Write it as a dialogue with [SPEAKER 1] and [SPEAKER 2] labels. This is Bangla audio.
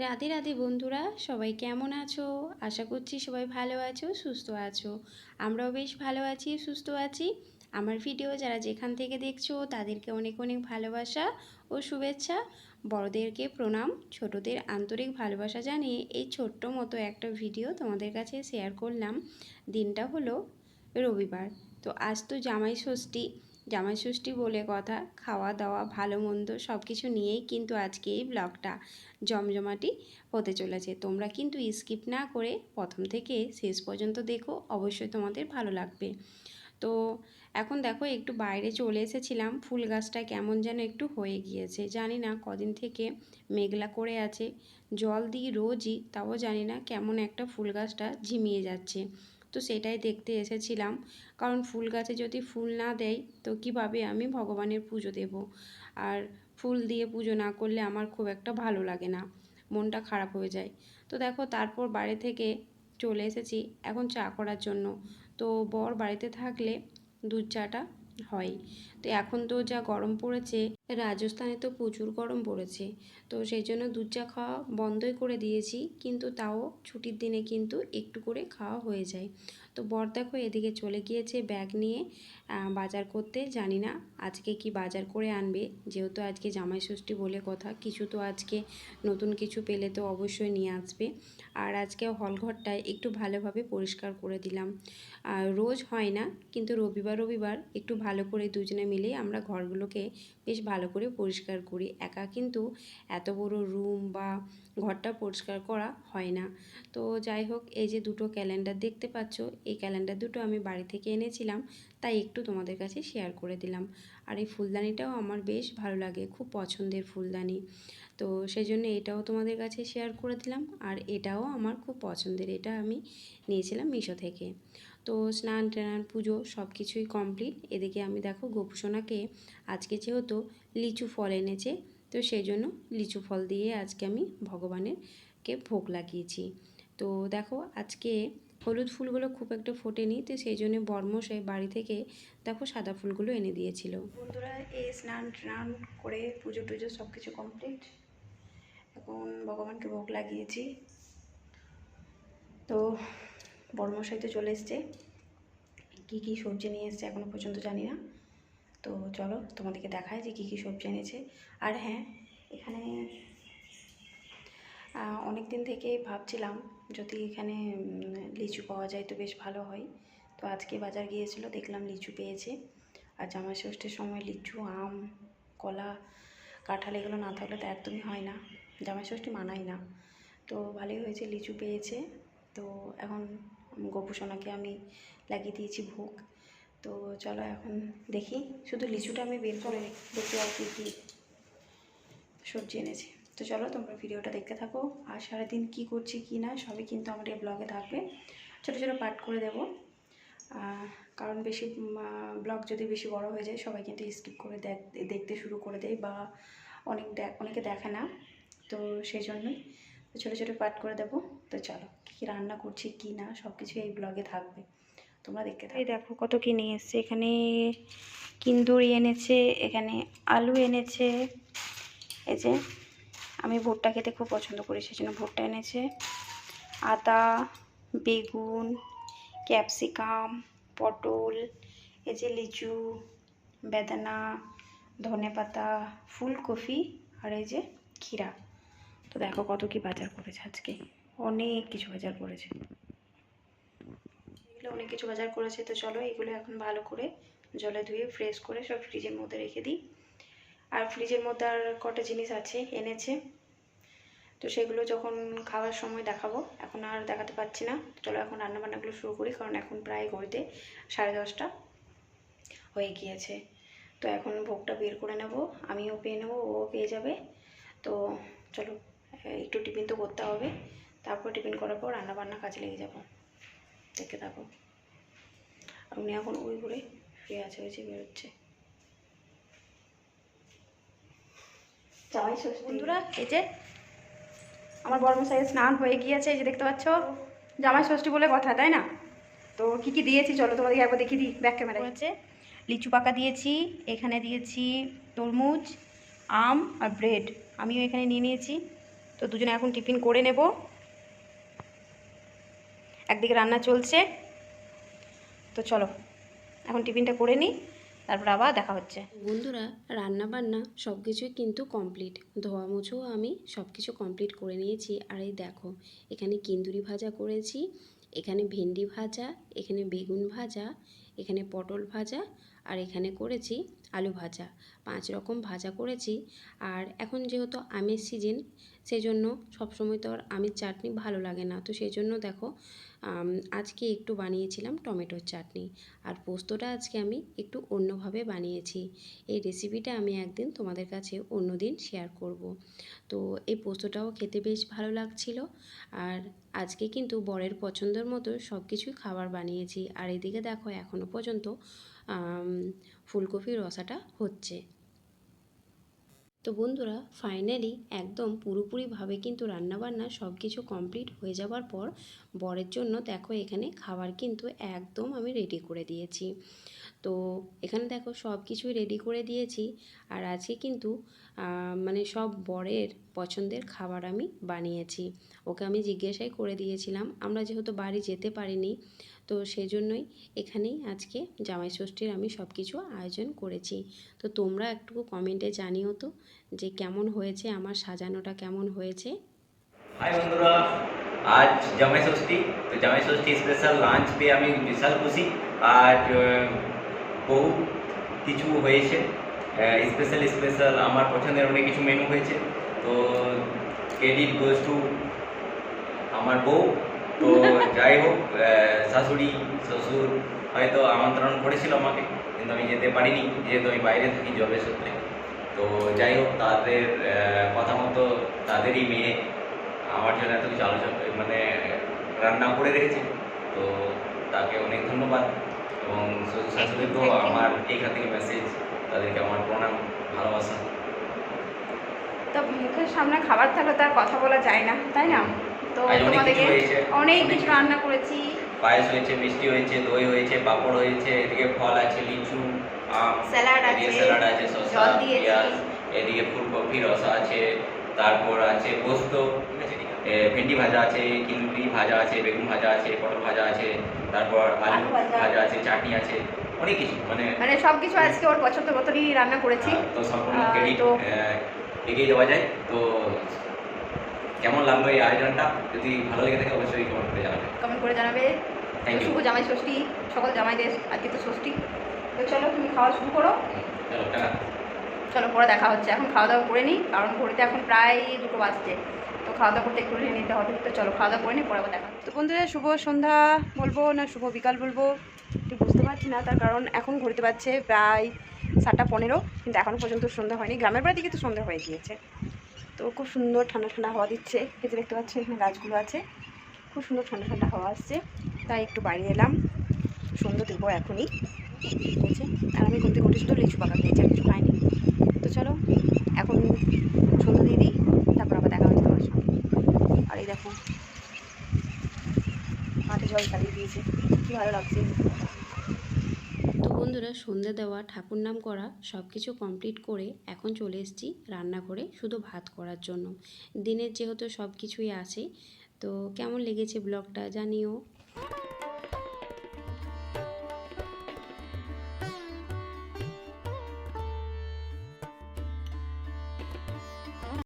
[SPEAKER 1] রাধে রাধে বন্ধুরা, সবাই কেমন আছো? আশা করছি সবাই ভালো আছো, সুস্থ আছো। আমরাও বেশ ভালো আছি, সুস্থ আছি। আমার ভিডিও যারা যেখান থেকে দেখছ, তাদেরকে অনেক অনেক ভালোবাসা ও শুভেচ্ছা। বড়দেরকে প্রণাম, ছোটদের আন্তরিক ভালোবাসা জানিয়ে এই ছোট্ট মতো একটা ভিডিও তোমাদের কাছে শেয়ার করলাম। দিনটা হলো রবিবার। তো আজ তো জামাই ষষ্ঠী। জামাই ষষ্ঠী বলে কথা, খাওয়া দাওয়া, ভালো মন্দ সব কিছু নিয়েই কিন্তু আজকে এই ব্লগটা জমজমাটি হতে চলেছে। তোমরা কিন্তু স্কিপ না করে প্রথম থেকে শেষ পর্যন্ত দেখো, অবশ্যই তোমাদের ভালো লাগবে। তো এখন দেখো একটু বাইরে চলে এসেছিলাম, ফুল গাছটা কেমন যেন একটু হয়ে গিয়েছে। জানি না কদিন থেকে মেঘলা করে আছে, জল দিই রোজই, তাও জানি না কেমন একটা ফুল গাছটা ঝিমিয়ে যাচ্ছে। তো সেটাই দেখতে এসেছিলাম। কারণ ফুল গাছে যদি ফুল না দেয়, তো কীভাবে আমি ভগবানের পুজো দেব? আর ফুল দিয়ে পুজো না করলে আমার খুব একটা ভালো লাগে না। মনটা খারাপ হয়ে যায়। তো দেখো, তারপর বাড়ি থেকে চলে এসেছি এখন চা করার জন্য। তো বর বাড়িতে থাকলে দুধ চাটা হয়। তো এখন তো যা গরম পড়েছে, রাজস্থানে তো প্রচুর গরম পড়েছে। তো সেই জন্য দুধ চা খাওয়া বন্ধই করে দিয়েছি, কিন্তু তাও ছুটির দিনে কিন্তু একটু করে খাওয়া হয়ে যায়। তো বর দেখো এদিকে চলে গিয়েছে ব্যাগ নিয়ে বাজার করতে। জানি না আজকে কি বাজার করে আনবে, যেহেতু আজকে জামাই ষষ্ঠী বলে কথা, কিছু তো আজকে নতুন কিছু পেলে তো অবশ্যই নিয়ে আসবে। আর আজকে হলঘরটায় একটু ভালোভাবে পরিষ্কার করে দিলাম। রোজ হয় না, কিন্তু রবিবার রবিবার একটু ভালো করে দুজনে মিলে আমরা ঘরগুলোকে বেশ ভালো করে পরিষ্কার করি। একা কিন্তু এত বড় রুম বা ঘরটা পরিষ্কার করা হয় না। তো যাই হোক, এই যে দুটো ক্যালেন্ডার দেখতে পাচ্ছ, এই ক্যালেন্ডার দুটো আমি বাড়ি থেকে এনেছিলাম, তাই একটু তোমাদের কাছে শেয়ার করে দিলাম। আর এই ফুলদানিটাও আমার বেশ ভালো লাগে, খুব পছন্দের ফুলদানি। তো সেই জন্য এটাও তোমাদের কাছে শেয়ার করে দিলাম, আর এটাও আমার খুব পছন্দের, এটা আমি নিয়েছিলাম মিশো থেকে। তো স্নান টান, পুজো সব কিছুই কমপ্লিট এদিকে আমি দেখো গোপুসোনাকে আজকে যেহেতু লিচু ফল এনেছে, তো সেই জন্য লিচু ফল দিয়ে আজকে আমি ভগবানের কে ভোগ লাগিয়েছি। তো দেখো আজকে হলুদ ফুলগুলো খুব একটা ফোটেনি, তো সেই জন্য বর্মশাই বাড়ি থেকে দেখো সাদা ফুলগুলো এনে দিয়েছিল। বন্ধুরা এই স্নান টান করে পুজো টুজো সব কিছু কমপ্লিট এখন ভগবানকে ভোগ লাগিয়েছি। তো বর্মশাই তো চলে এসছে। কী কী সবজি নিয়ে এসছে এখনও পর্যন্ত জানি না। তো চলো তোমাদেরকে দেখায় যে কী কী সবজি এনেছে। আর হ্যাঁ এখানে অনেক দিন থেকেই ভাবছিলাম যদি এখানে লিচু পাওয়া যায় তো বেশ ভালো হয়। তো আজকে বাজার গিয়েছিল, দেখলাম লিচু পেয়েছে। আর জামাই ষষ্ঠীর সময় লিচু, আম, কলা, কাঁঠাল এগুলো না থাকলে তো একদমই হয় না। জামাই ষষ্ঠী মানাই না। তো ভালোই হয়েছে, লিচু পেয়েছে। তো এখন গোপুসোনাকে আমি লাগিয়ে দিয়েছি ভোগ। তো চলো এখন দেখি। শুধু লিচুটা আমি বের করে দেখি আর কি কী সবজি এনেছি। তো চলো তোমরা ভিডিওটা দেখতে থাকো। আর সারাদিন কী করছি, কি না, সবই কিন্তু আমার এই ব্লগে থাকবে। ছোটো ছোটো পার্ট করে দেব। কারণ বেশি ব্লগ যদি বেশি বড় হয়ে যায়, সবাই কিন্তু স্কিপ করে দেখ, দেখতে শুরু করে দেয় বা অনেক অনেকে দেখে না। তো সেই জন্যই ছোটো ছোটো পার্ট করে দেবো। তো চলো, কী রান্না করছি, কি না সব কিছু এই ব্লগে থাকবে। তোমরা দেখতে থাকো। দেখো কত কি নিয়ে এসছে। এখানে কিন্দুরি এনেছে, এখানে আলু এনেছে। এই যে, আমি ভুট্টা খেতে খুব পছন্দ করি সেই জন্য ভুট্টা এনেছে। আদা, বেগুন, ক্যাপসিকাম, পটল, এই যে লিচু, বেদানা ধনে পাতা ফুলকপি আর এই যে ক্ষীরা। তো দেখো কত কি বাজার করেছে আজকে। অনেক কিছু বাজার করেছে। এগুলো অনেক কিছু বাজার করেছে, তো চলো এগুলো এখন ভালো করে জলে ধুয়ে ফ্রেশ করে সব ফ্রিজের মধ্যে রেখে দিই। আর ফ্রিজের মধ্যে আর কটা জিনিস আছে এনেছে। তো সেগুলো যখন খাওয়ার সময় দেখাবো, এখন আর দেখাতে পাচ্ছি না। চলো এখন রান্নাবান্নাগুলো শুরু করি, কারণ এখন প্রায় ঘড়িতে সাড়ে দশটা হয়ে গিয়েছে। তো এখন ভোগটা বের করে নেব, আমিও পেয়ে নেব, ও পেয়ে যাবে। তো চলো একটু টিফিন তো করতে হবে। তারপর টিফিন করার পর রান্নাবান্না কাজে লেগে যাব। দেখে থাকো। আর উনি এখন ওই ঘুরে শুয়ে আছে হয়েছে বেরোচ্ছে। জামাই ষষ্ঠী। বন্ধুরা এই যে আমার বর্মশাই স্নান হয়ে গিয়েছে এই যে দেখতে পাচ্ছ? জামাই ষষ্ঠী বলে কথা তাই না? তো কি কি দিয়েছি চলো তোমাদেরকে একবার দেখিয়ে দিই ব্যাক ক্যামেরা হচ্ছে লিচু পাকা দিয়েছি এখানে দিয়েছি তরমুজ আম আর ব্রেড। আমিও এখানে নিয়ে নিয়েছি। তো দুজনে এখন টিফিন করে নেব। একদিকে রান্না চলছে। তো চলো, এখন টিফিনটা করে নিই, তারপর আবার দেখা হচ্ছে। বন্ধুরা রান্না বান্না সব কিছুই কিন্তু কমপ্লিট ধোয়া মুছোও আমি সব কিছু কমপ্লিট করে নিয়েছি। আর এই দেখো, এখানে কিন্দুরি ভাজা করেছি, এখানে ভেন্ডি ভাজা, এখানে বেগুন ভাজা, এখানে পটল ভাজা, আর এখানে করেছি আলু ভাজা। পাঁচ রকম ভাজা করেছি। আর এখন যেহেতু আমের সিজন সেই জন্য সবসময় তো আর আমের চাটনি ভালো লাগে না। তো সেই জন্য দেখো আজকে একটু বানিয়েছিলাম টমেটোর চাটনি। আর পোস্তটা আজকে আমি একটু অন্যভাবে বানিয়েছি। এই রেসিপিটা আমি একদিন তোমাদের কাছে অন্য দিন শেয়ার করব। তো এই পোস্তটাও খেতে বেশ ভালো লাগছিল। আর আজকে কিন্তু বরের পছন্দের মতো সব কিছুই খাবার বানিয়েছি। আর এদিকে দেখো এখনও পর্যন্ত ফুলকপির রসাটা হচ্ছে। তো বন্ধুরা ফাইনালি একদম পুরোপুরিভাবে কিন্তু রান্নাবান্না সব কিছু কমপ্লিট হয়ে যাওয়ার পর বরের জন্য দেখো এখানে খাবার কিন্তু একদম আমি রেডি করে দিয়েছি। তো এখানে দেখো সব কিছুই রেডি করে দিয়েছি আর আজকে কিন্তু মানে সব বরের পছন্দের খাবার আমি বানিয়েছি। ওকে আমি জিজ্ঞাসাই করে দিয়েছিলাম, আমরা যেহেতু বাড়ি যেতে পারিনি তো সেজন্যই এখানেই আজকে জামাই ষষ্ঠীর আমি সব কিছু আয়োজন করেছি। তো তোমরা একটু কমেন্টে জানিও তো যে কেমন হয়েছে, আমার সাজানোটা কেমন হয়েছে?
[SPEAKER 2] হাই বন্ধুরা, আজ জামাই ষষ্ঠী। তো জামাই ষষ্ঠী স্পেশাল লাঞ্চ পেয়ে আমি বিশাল খুশি। আজ বহু কিছু হয়েছে। স্পেশাল স্পেশাল আমার পছন্দের অনেক কিছু মেনু হয়েছে। তো ক্রেডিট গোজ টু আমার বউ। তো যাই হোক শাশুড়ি শ্বশুর হয়তো আমন্ত্রণ করেছিল আমাকে কিন্তু আমি যেতে পারিনি যেহেতু আমি বাইরে থাকি জবের সূত্রে। তো যাই হোক তাদের কথা মতো তাদেরই মেয়ে আমার জন্য এত কিছু আলোচনা মানে রান্না করে রেখেছে। তো তাকে অনেক ধন্যবাদ। এবং শ্বশুর তো আমার এইখান থেকে মেসেজ তাদেরকে আমার প্রণাম ভালোবাসা।
[SPEAKER 3] তো মুখের সামনে খাবার থাকলে তার কথা বলা যায় না তাই না? তো তোমাদেরকে। অনেক কিছু। রান্না করেছি
[SPEAKER 2] পায়েস হয়েছে মিষ্টি হয়েছে দই হয়েছে পাঁপড় হয়েছে এদিকে ফল আছে লিচু আম
[SPEAKER 3] স্যালাড আছে
[SPEAKER 2] স্যালাড আছে শসা। পেঁয়াজ এদিকে ফুলকপি রসা আছে তারপর আছে পোস্ত ঠিক আছে ভেন্ডি ভাজা আছে ভাজা আছে বেগুন ভাজা আছে পটল ভাজা আছে তারপর আলু
[SPEAKER 3] ভাজা।
[SPEAKER 2] আছে চাটনি আছে অনেক কিছু মানে
[SPEAKER 3] মানে সব কিছু আজকে ওর পছন্দ মতনই রান্না করেছি
[SPEAKER 2] তো সম্পূর্ণ ক্রেডিট এগিয়ে দেওয়া যায় তো কেমন লাগল এই আয়োজনটা? যদি ভালো লেগে থাকে অবশ্যই কমেন্ট করে জানাবে।
[SPEAKER 3] কমেন্ট করে জানাবে।
[SPEAKER 2] থ্যাংক ইউ
[SPEAKER 3] শুভ জামাই ষষ্ঠী সকল জামাইদের আজকে তো ষষ্ঠী। তো চলো তুমি খাওয়া শুরু করো।
[SPEAKER 2] চলো টাকা
[SPEAKER 3] চলো পরে দেখা হচ্ছে। এখন খাওয়া দাওয়া করে নিই কারণ ঘড়িতে এখন প্রায় দুটো বাজছে। তো খাওয়া দাওয়া করতে একটু নিয়ে নিতে হবে তো চলো খাওয়া দাওয়া করে নিই পরে আবার দেখা তো বন্ধুরা শুভ সন্ধ্যা বলব না শুভ বিকাল বলব? ঠিক বুঝতে পারছি না তার কারণ এখন ঘড়িতে পাচ্ছে প্রায় সাতটা পনেরো কিন্তু এখনও পর্যন্ত সন্ধ্যা হয়নি। গ্রামের বাড়ি দিকে তো সন্ধ্যা হয়ে গিয়েছে। তো খুব সুন্দর ঠান্ডা ঠান্ডা হাওয়া দিচ্ছে। এই যে দেখতে পাচ্ছি, এখানে গাছগুলো আছে। খুব সুন্দর ঠান্ডা ঠান্ডা হাওয়া আসছে। তাই একটু বাইরে এলাম। সন্ধ্যা দেবো এখনই। ঠিক আছে আর আমি ঘুরতে ঘুরতে শুধু লিচু বাগান দিয়েছি আর কিছু খাইনি। তো চলো, এখন সন্ধ্যা দিয়ে দিই, তারপর আবার দেখা হচ্ছে তোমার সঙ্গে। আর এই দেখো মাঠে জল চালিয়ে দিয়েছে। ভালো লাগছে।
[SPEAKER 1] বন্ধুরা, সন্ধে দেওয়া, ঠাকুর নাম করা সব কিছু কমপ্লিট করে এখন চলে এসেছি রান্নাঘরে শুধু ভাত করার জন্য। দিনের যেহেতু সব কিছুই আছে, তো কেমন লেগেছে ব্লগটা জানিও।